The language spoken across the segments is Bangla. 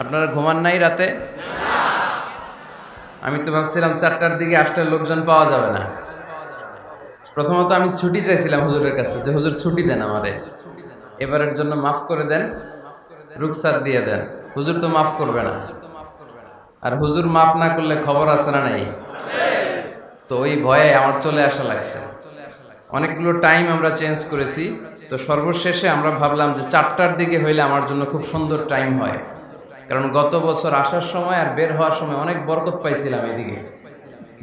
আপনারা ঘুমান নাই রাতে? আমি তো ভাবছিলাম চারটার দিকে আসলে লোকজন পাওয়া যাবে না। প্রথমত আমি ছুটি চাইছিলাম হুজুরের কাছে যে হুজুর ছুটি দেন আমাদের এবারের জন্য মাফ করে দেন, রুকসাত দিয়ে দেন। হুজুর তো মাফ করবে না। আর হুজুর মাফ না করলে খবর আছে না নাই? তো ওই ভয়ে আমার চলে আসা লাগছে। অনেকগুলো টাইম আমরা চেঞ্জ করেছি। তো সর্বশেষে আমরা ভাবলাম যে চারটার দিকে হইলে আমার জন্য খুব সুন্দর টাইম হয়। কারণ গত বছর আসার সময় আর বের হওয়ার সময় অনেক বরকত পাইছিলাম এদিকে।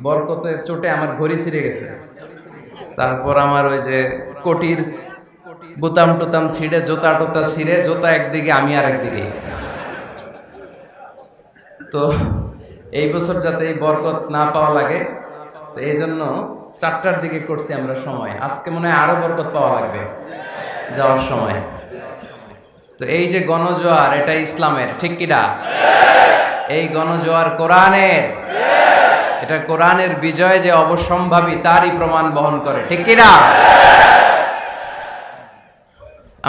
বরকতের চোটে আমার ঘড়ি ছিঁড়ে গেছে। তারপর আমার ওই যে কোটির বুতাম টুতাম ছিঁড়ে, জোতা টোতা ছিঁড়ে, জোতা একদিকে, আমি আর একদিকে। তো এই বছর যাতে এই বরকত না পাওয়া লাগে, তো এই জন্য চারটার দিকে করছি আমরা সময়। আজকে মনে হয় আরও বরকত পাওয়া লাগবে যাওয়ার সময়। তো এই যে গণজোয়ার, এটা ইসলামের, ঠিক কিনা এই গণজোয়ার কোরআনের, এটা কোরআনের বিজয় যে অবসম্ভাবী, তারই প্রমাণ বহন করে, ঠিক কিনা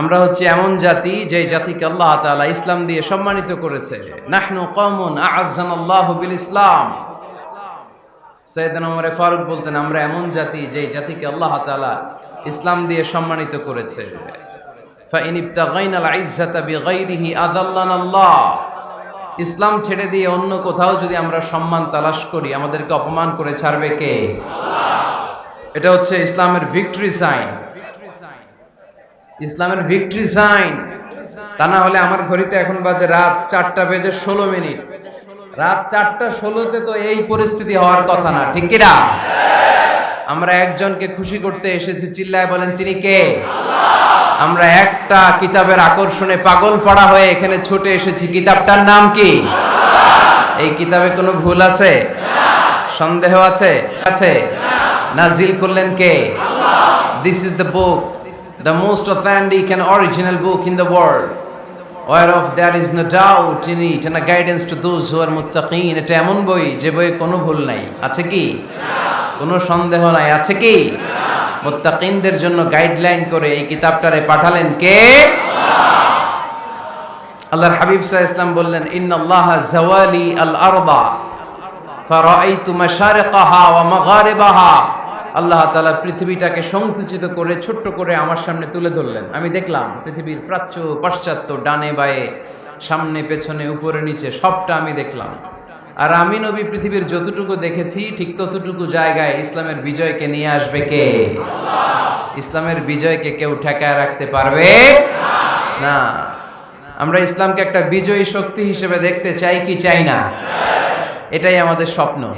আমরা হচ্ছে এমন জাতি যে জাতিকে আল্লাহ তাআলা ইসলাম দিয়ে সম্মানিত করেছে। নাহনু কওমুন আ'আজ্জানাল্লাহু বিল ইসলাম সৈয়দনা ওমরে ফারুক বলতেন, আমরা এমন জাতি যে জাতিকে আল্লাহ তাআলা ইসলাম দিয়ে সম্মানিত করেছে। ইসলাম ছেড়ে দিয়ে অন্য কোথাও যদি আমরা সম্মান তালাশ করি, আমাদেরকে অপমান করে ছাড়বে কে? এটা হচ্ছে ইসলামের ভিক্টরি সাইন ইসলামের ভিক্টরি সাইন তা না হলে আমার ঘড়িতে এখন বাজে রাত চারটা বেজে ষোলো মিনিট। রাত চারটা ষোলোতে তো এই পরিস্থিতি হওয়ার কথা না, ঠিক কিনা আমরা একজনকে খুশি করতে এসেছি, চিল্লায় বলেন, তিনি কে? আমরা একটা কিতাবের আকর্ষণে পাগল পড়া হয়ে এখানে ছুটে এসেছি। কিতাবটার নাম কি? এই কিতাবে কোনো ভুল আছে? সন্দেহ আছে? আছে। নাজিল করলেন কে? This is the book the most authentic and original book in the world. Whereof there is no doubt in it and a guidance to those who are muttaqin. এটা এমন বই যে বইয়ে কোনো ভুল নাই। আছে কি? কোনো সন্দেহ নাই। আছে কি? মুত্তাকিনদের জন্য গাইডলাইন করে এই কিতাবটারে পাঠালেন কে? আল্লাহর হাবিব আলাইহি ইসলাম বললেন, ইন্নাল্লাহা জাওয়ালি আল আরদা ফারাআইতু মাশারিকাহা ওয়া মাগারিবাহা। আল্লাহ তালা পৃথিবীটাকে সংকুচিত করে, ছোট্ট করে আমার সামনে তুলে ধরলেন। আমি দেখলাম পৃথিবীর প্রাচ্য পাশ্চাত্য ডানে বায়ে, সামনে, পেছনে, উপরে, নিচে, সবটা আমি দেখলাম। আর আমি নবী পৃথিবীর যতটুকু দেখেছি ঠিক ততটুকু জায়গায় ইসলামের বিজয়কে নিয়ে আসবে কে? ইসলামের বিজয়কে কেউ ঠেকায় রাখতে পারবে? না। আমরা ইসলামকে একটা বিজয়ী শক্তি হিসেবে দেখতে চাই কি চাই না? এটাই আমাদের স্বপ্ন।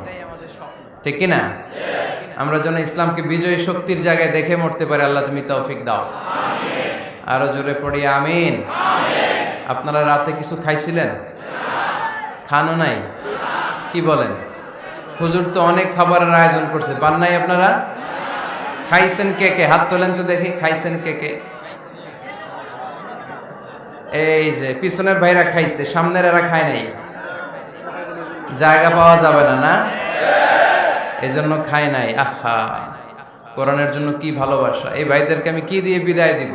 ঠিক কি না আমরা যেন ইসলামকে বিজয়ী শক্তির জায়গায় দেখে মরতে পারি আল্লাহ তুমি তৌফিক দাও। আরও জোরে পড়ি আমিন। আপনারা রাতে কিছু খাইছিলেন? খানো নাই? কি বলেন? হুজুর তো অনেক খাবারের আয়োজন করছে। পান নাই আপনারা? খাইছেন কে কে? হাত তোলেন তো দেখি, খাইছেন কে কে? এই যে, পিছনের ভাইরা খাইছে, সামনের এরা খায় নাই। জায়গা পাওয়া যাবে না না? এজন্য খায় নাই। আহা! কোরআনের জন্য কি ভালোবাসা। এই ভাইদেরকে আমি কি দিয়ে বিদায় দিব?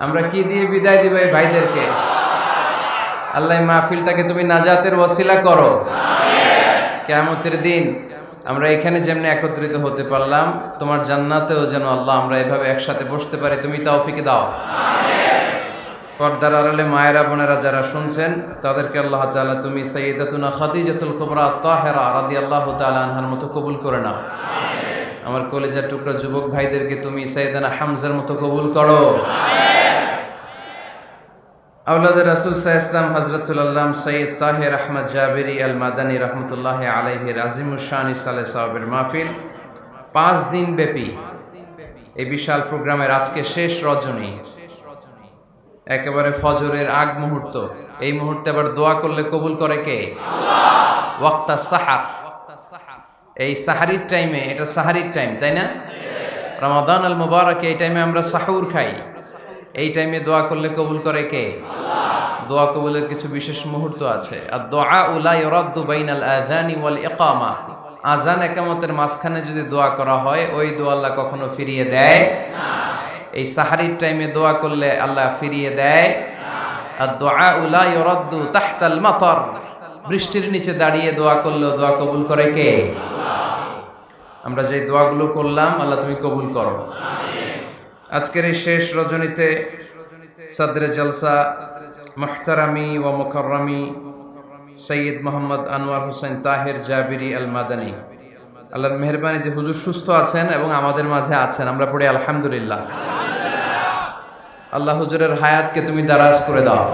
আমরা কি দিয়ে বিদায় দিব এই ভাইদেরকে? আল্লাহ মাহফিলটাকে তুমি নাজাতের ওসিলা করো। কেমতের দিন আমরা এখানে যেমনি একত্রিত হতে পারলাম, তোমার জান্নাতেও যেন আল্লাহ আমরা এভাবে একসাথে বসতে পারি, তুমি তৌফিকে দাও। পর্দার আড়ালে মায়েরা, বোনেরা যারা শুনছেন, তাদেরকে আল্লাহ তাআলা তুমি সৈয়দাতুনা খাদিজাতুল কুবরা তাহেরা আল্লাহ তাআলা আনহার মতো কবুল করে নাও। আমার কলেজের টুকরা যুবক ভাইদেরকে তুমি সৈয়দানা হামজার মতো কবুল করো। আউলাদের রাসুল সাহ ইসলাম হজরতুল আল্লাম সৈয়দ তাহের আহমদ জাবেরি আল মাদানী রহমতুল্লাহ আলহের আজিমুসানি সালে সাহাবের মাহফিল। পাঁচ দিন ব্যাপী এই বিশাল প্রোগ্রামের আজকে শেষ রজনী। একেবারে ফজরের আগ মুহূর্ত। এই মুহূর্তে আবার দোয়া করলে কবুল করে কে? ওয়াক্তা সাহার। এই সাহারির টাইমে, এটা সাহারির টাইম, তাই না? রমাদান আল মুবারক এই টাইমে আমরা সাহুর খাই। এই টাইমে দোয়া করলে কবুল করে কে? দোয়া কবুলের কিছু বিশেষ মুহূর্ত আছে। আর দোয়া উলা ইরাদ্দু বাইনাল আযানি ওয়াল ইকামা। আজান একামতের মাঝখানে যদি দোয়া করা হয় ওই দোয়া আল্লাহ কখনো ফিরিয়ে দেয় এই সাহারির টাইমে দোয়া করলে আল্লাহ ফিরিয়ে দেয় আর দোয়া উলা ইউরাদ্দু তাহতাল মাতর। বৃষ্টির নিচে দাঁড়িয়ে দোয়া করলেও দোয়া কবুল করে কে? আমরা যে দোয়াগুলো করলাম আল্লাহ তুমি কবুল করো। আজকের এই শেষ রজনীতে সাদরে জলসা, মাহতারামি ও মুকরমি সৈয়দ মোহাম্মদ আনোয়ার হোসেন তাহের জাবিরি আল মাদানী আল্লাহর মেহরবানি যে হুজুর সুস্থ আছেন এবং আমাদের মাঝে আছেন, আমরা পড়ি আলহামদুলিল্লাহ। আল্লাহ হুজুরের হায়াতকে তুমি দারাজ করে দাও।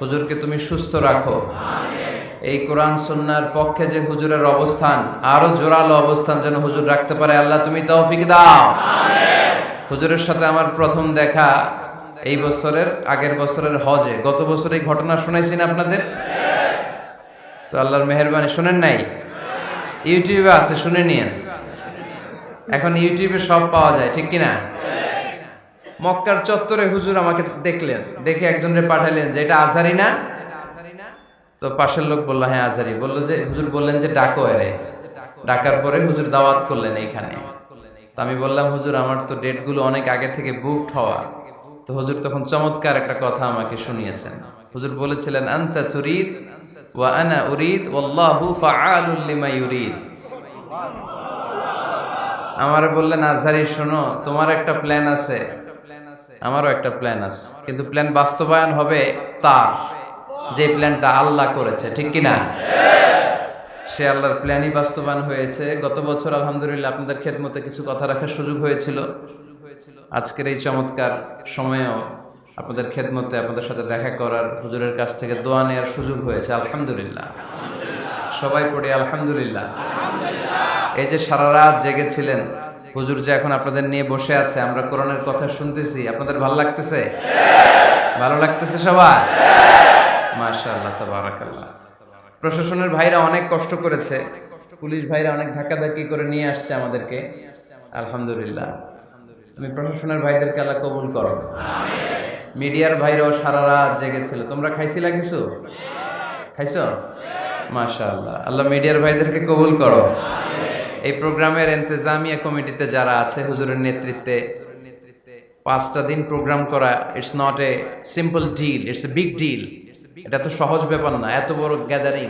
হুজুরকে তুমি সুস্থ রাখো। এই কোরআন সুন্নার পক্ষে যে হুজুরের অবস্থান, আরও জোরালো অবস্থান যেন হুজুর রাখতে পারে, আল্লাহ তুমি তৌফিক দাও। হুজুরের সাথে আমার প্রথম দেখা এই বছরের, আগের বছরের হজে। গত বছর এই ঘটনা শুনাইছি না আপনাদের? তো আল্লাহর মেহরবানি শুনেন নাই? ইউটিউবে আছে, শুনে নিয়েন। এখন ইউটিউবে সব পাওয়া যায়, ঠিক কিনা? মক্কার চত্বরে হুজুর আমাকে দেখলেন, দেখে একজনকে পাঠালেন যে, এটা আজারি না? তো পাশের লোক বলল হ্যাঁ আজারি বলল যে, হুজুর বললেন যে, ডাকো এরে। ডাকার পরে হুজুর দাওয়াত করলেন এইখানে। তো আমি বললাম, হুজুর, আমার তো ডেটগুলো অনেক আগে থেকে বুকড হওয়া। তো হুজুর তখন চমৎকার একটা কথা আমাকে শুনিয়েছেন। হুজুর বলেছিলেন, আনতা তুরিদ ওয়া আনা উরিদ, ওয়াল্লাহু ফাআলুল লিমা ইউরিদ। আমারে বললেন, আজহারি, শোনো, তোমার একটা প্ল্যান আছে। আমারও একটা প্ল্যান আছে। কিন্তু প্ল্যান বাস্তবায়ন হবে তার, যে প্ল্যানটা আল্লাহ করেছে, ঠিক কি না সে আল্লাহর প্ল্যানই বাস্তবায়ন হয়েছে। গত বছর আলহামদুলিল্লাহ আপনাদের খেদমতে কিছু কথা রাখার সুযোগ হয়েছিল। আজকের এই চমৎকার সময়েও আপনাদের খেদমতে আপনাদের সাথে দেখা করার হুজুরের কাছ থেকে দোয়া নেওয়ার সুযোগ হয়েছে। আলহামদুলিল্লাহ। সবাই পড়ি, আলহামদুলিল্লাহ। এই যে সারা রাত জেগেছিলেন, হুজুর যে এখন আপনাদের নিয়ে বসে আছে, আমরা কোরআনের কথা শুনতেছি। আপনাদের ভালো লাগতেছে? ভালো লাগতেছে সবার? মাশাআল্লাহ, তাবারাকাল্লাহ। প্রশাসনের ভাইরা অনেক কষ্ট করেছে। পুলিশ ভাইরা অনেক ধাক্কাধাক্কি করে নিয়ে আসছে আমাদেরকে। আলহামদুলিল্লাহ। তুমি প্রশাসনের ভাইদেরকে আল্লাহ কবুল করো। মিডিয়ার ভাইরাও সারা রাত জেগেছিল। তোমরা খাইছিলা কিছু? খাইছো? মাশাআল্লাহ। আল্লাহ মিডিয়ার ভাইদেরকে কবুল করো। এই প্রোগ্রামের এন্তেজামিয়া কমিটিতে যারা আছে, হুজুরের নেতৃত্বে, পাঁচটা দিন প্রোগ্রাম করা it's not a simple deal it's a big deal এটা তো সহজ ব্যাপার না, এত বড় গ্যাদারিং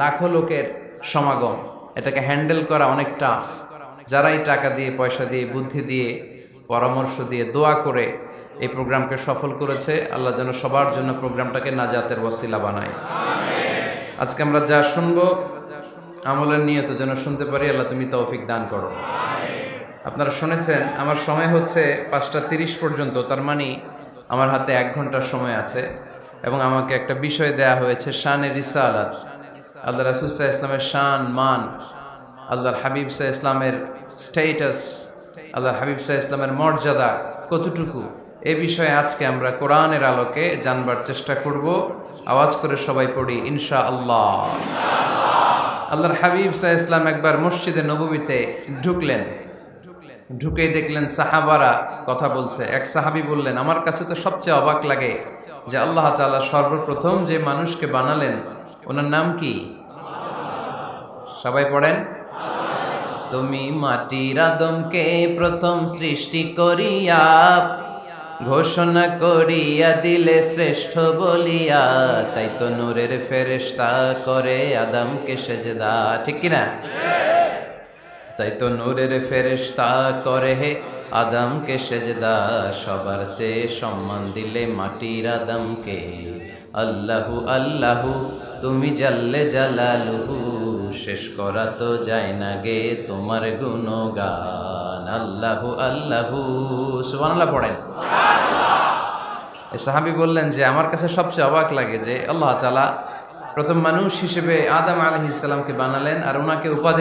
লাখো লোকের সমাগম, এটাকে হ্যান্ডেল করা অনেক টাফ যারাই টাকা দিয়ে, পয়সা দিয়ে, বুদ্ধি দিয়ে, পরামর্শ দিয়ে দোয়া করে এই প্রোগ্রামকে সফল করেছে, আল্লাহ যেন সবার জন্য প্রোগ্রামটাকে নাজাতের ওয়াসিলা বানায়। আজকে আমরা যা শুনব, আমলের নিয়ত যেন শুনতে পারি, আল্লাহ তুমি তৌফিক দান করো। আপনারা শুনেছেন, আমার সময় হচ্ছে পাঁচটা তিরিশ পর্যন্ত, তার মানে আমার হাতে এক ঘণ্টার সময় আছে। এবং আমাকে একটা বিষয় দেয়া হয়েছে, শানের রিসালাত। আল্লাহ রাসুসাহ ইসলামের শান, মান। আল্লাহর হাবিব সাহ ইসলামের স্টেটাস আল্লাহর হাবিব সাহ ইসলামের মর্যাদা কতটুকু? এ বিষয়ে আজকে আমরা কোরআনের আলোকে জানবার চেষ্টা করব। আওয়াজ করে সবাই পড়ি ইনশা আল্লাহ আল্লাহর হাবিব সাহ ইসলাম একবার মসজিদে নবমীতে ঢুকলেন। ঢুকেই দেখলেন সাহাবারা কথা বলছে। এক সাহাবি বললেন, আমার কাছে তো সবচেয়ে অবাক লাগে যে আল্লাহ তাআলা সর্বপ্রথম যে মানুষকে বানালেন, ওনার নাম কি? সবাই পড়েন। তুমি মাটির আদমকে প্রথম সৃষ্টি করিয়া, ঘোষণা করিয়া দিলে শ্রেষ্ঠ বলিয়া, তাই তো নূরের ফেরেশতা করে আদমকে সেজদা, ঠিক কিনা? তাই তো নূরের ফেরেশতা করে হে আদমকে সেজদা সবার চেয়ে সম্মান দিলে মাটির আদমকে। আল্লাহু আল্লাহু, তুমি জাল্লে জালালুহু, শেষ করা তো যায় না গে তোমার গুণগান। আল্লাহু আল্লাহু, সুবহানাল্লাহ পড়েন। সাহাবি বললেন যে, আমার কাছে সবচেয়ে অবাক লাগে যে, আল্লাহ তাআলা প্রথম মানুষ হিসেবে আদম আলাইহিস সালামকে বানালেন আর ওনাকে উপাধি